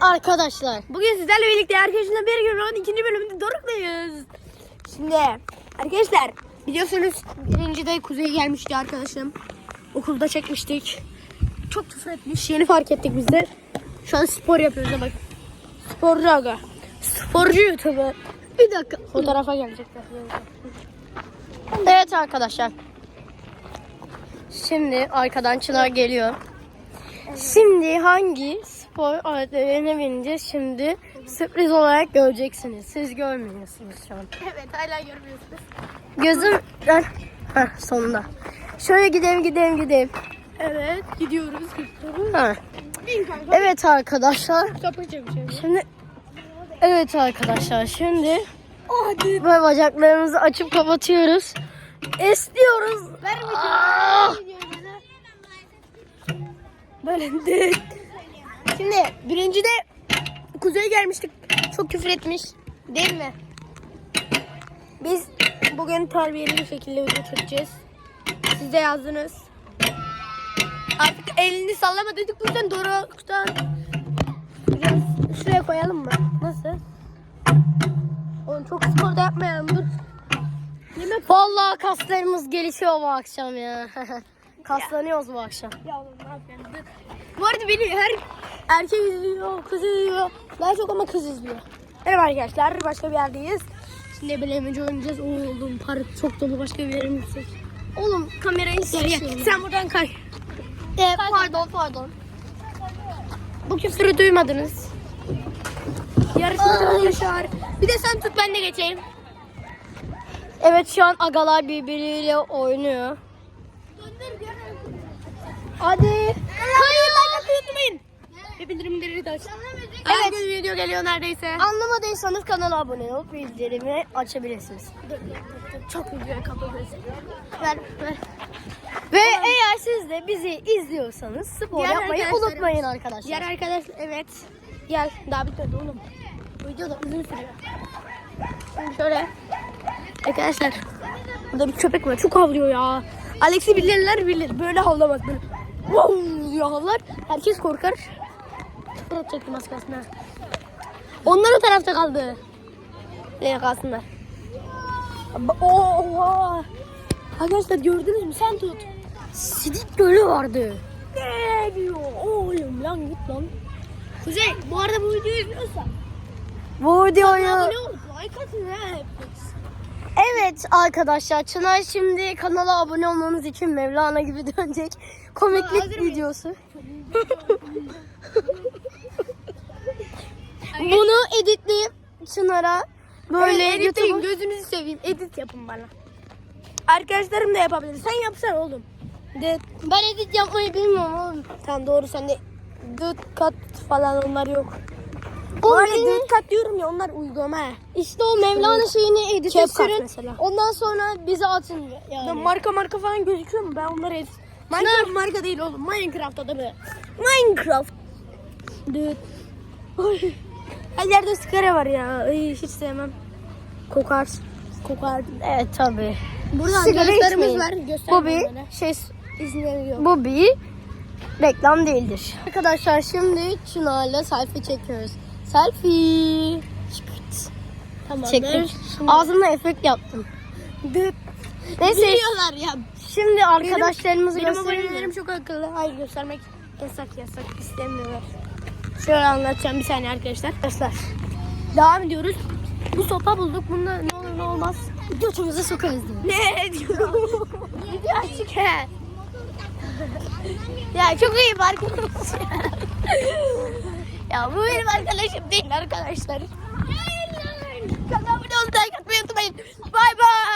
arkadaşlar. Bugün sizlerle birlikte arkadaşımla bir gün olan ikinci bölümünde Doruk'tayız. Şimdi arkadaşlar biliyorsunuz birinci de Kuzey gelmişti arkadaşım. Okulda çekmiştik. Çok küfür etmiş. Yeni fark ettik biz de. Şu an spor yapıyoruz da bak. Sporcu aga. Sporcu YouTuber. Bir dakika. Fotoğrafa gelecekler. Evet arkadaşlar. Şimdi arkadan Çınar geliyor. Şimdi hangi spor aletlerine bineceğiz şimdi sürpriz olarak göreceksiniz. Siz görmüyorsunuz şu an. Evet hala görmüyorsunuz. Gözüm Heh, sonunda. Şöyle gidelim gidelim gidelim. Evet gidiyoruz. gidiyoruz. Ha. İn kanka. Evet arkadaşlar. Şimdi Evet arkadaşlar şimdi Oh, hadi. böyle bacaklarımızı açıp kapatıyoruz. Esniyoruz. Ver Aa! Böyle de. Şimdi birinci de Kuzey gelmiştik. Çok küfür etmiş. Değil mi? Biz bugün terbiyeli bir şekilde video çekeceğiz. Siz de yazdınız. Artık elini sallama dedik. Bu yüzden biraz şuraya koyalım mı? Nasıl? Oğlum çok spor da yapmayalım. Dur. Yemek Vallahi kaslarımız gelişiyor bu akşam ya. Kaslanıyoruz bu akşam. Ya oğlum ne? Dur. Bu arada beni her erkek izliyor, kız izliyor. Daha çok ama kız izliyor. Merhaba arkadaşlar, başka bir yerdeyiz. Şimdi bilemeci oynayacağız. Oğlum park çok dolu başka bir yere mi gitsek? Oğlum kamerayı seçiyorum. sen buradan kay. Ee, pardon pardon. Bu küfürü duymadınız. Yarışma arkadaşlar. Bir de sen tut ben de geçeyim. Evet şu an agalar birbiriyle oynuyor. Hadi. Kayın like atmayı unutmayın. Ve bildirimleri de aç. Evet. bir video geliyor neredeyse. Anlamadıysanız kanala abone olup bildirimi açabilirsiniz. Çok video kapatırız. Ver, ver. Ve eğer siz de bizi izliyorsanız spor Diğer yapmayı unutmayın arkadaşlar. Diğer arkadaş evet. Gel daha bitmedi oğlum. Bu video da uzun sürüyor. Şimdi şöyle. Arkadaşlar. Burada bir köpek var. Çok havlıyor ya. Alex'i bilirler bilir. Böyle havlamaz böyle. Wow diye havlar. Herkes korkar. Fırat çektim az kalsın ha. Onlar o tarafta kaldı. Ne kalsınlar. Oha. Arkadaşlar gördünüz mü? Sen tut. Sidik gölü vardı. Ne diyor? Oğlum lan git lan. Kuzey bu arada bu videoyu izliyorsan Bu videoyu... abone olup like atın ha. Evet arkadaşlar Çınar şimdi kanala abone olmanız için Mevlana gibi dönecek komiklik videosu. Bunu editleyip Çınar'a böyle Böyle editleyin gözünüzü seveyim edit yapın bana. Arkadaşlarım da yapabilir. Sen yapsana oğlum. De, Ben edit yapmayı bilmiyorum oğlum. tamam doğru sende dıt kat falan onlar yok. Bu arada kat diyorum ya onlar uygulama. İşte o Mevlana şeyini edite sürün. mesela. Ondan sonra bize atın Ya yani. marka marka falan gözüküyor mu? Ben onları edit. Minecraft marka değil oğlum. Minecraft adamı. Minecraft. Dıt. Ay. Her yerde sigara var ya. Ay, hiç sevmem. Kokar. Kokar. Evet tabii. Burada Sigara içmeyin. var. Bana. şey İzinleri yok. Bu bir reklam değildir. Arkadaşlar şimdi Çınar'la selfie çekiyoruz. Selfie. Çıkırt. Tamam. Çektik. Ağzımla efekt yaptım. Dıt. Neyse Biliyorlar ya. şimdi arkadaşlarımızı Benim gösterelim. abonelerim çok akıllı. Hayır göstermek yasak yasak istemiyorlar. Şöyle anlatacağım bir saniye arkadaşlar. Arkadaşlar devam ediyoruz. Bu sopa bulduk. Bunda ne olur ne olmaz. Götümüze sokarız diye. Ne diyor? Video açık he. ya çok iyi arkadaş. ya bu benim arkadaşım değil arkadaşlar. Kanalıma abone olmayı unutmayın. Bay bay.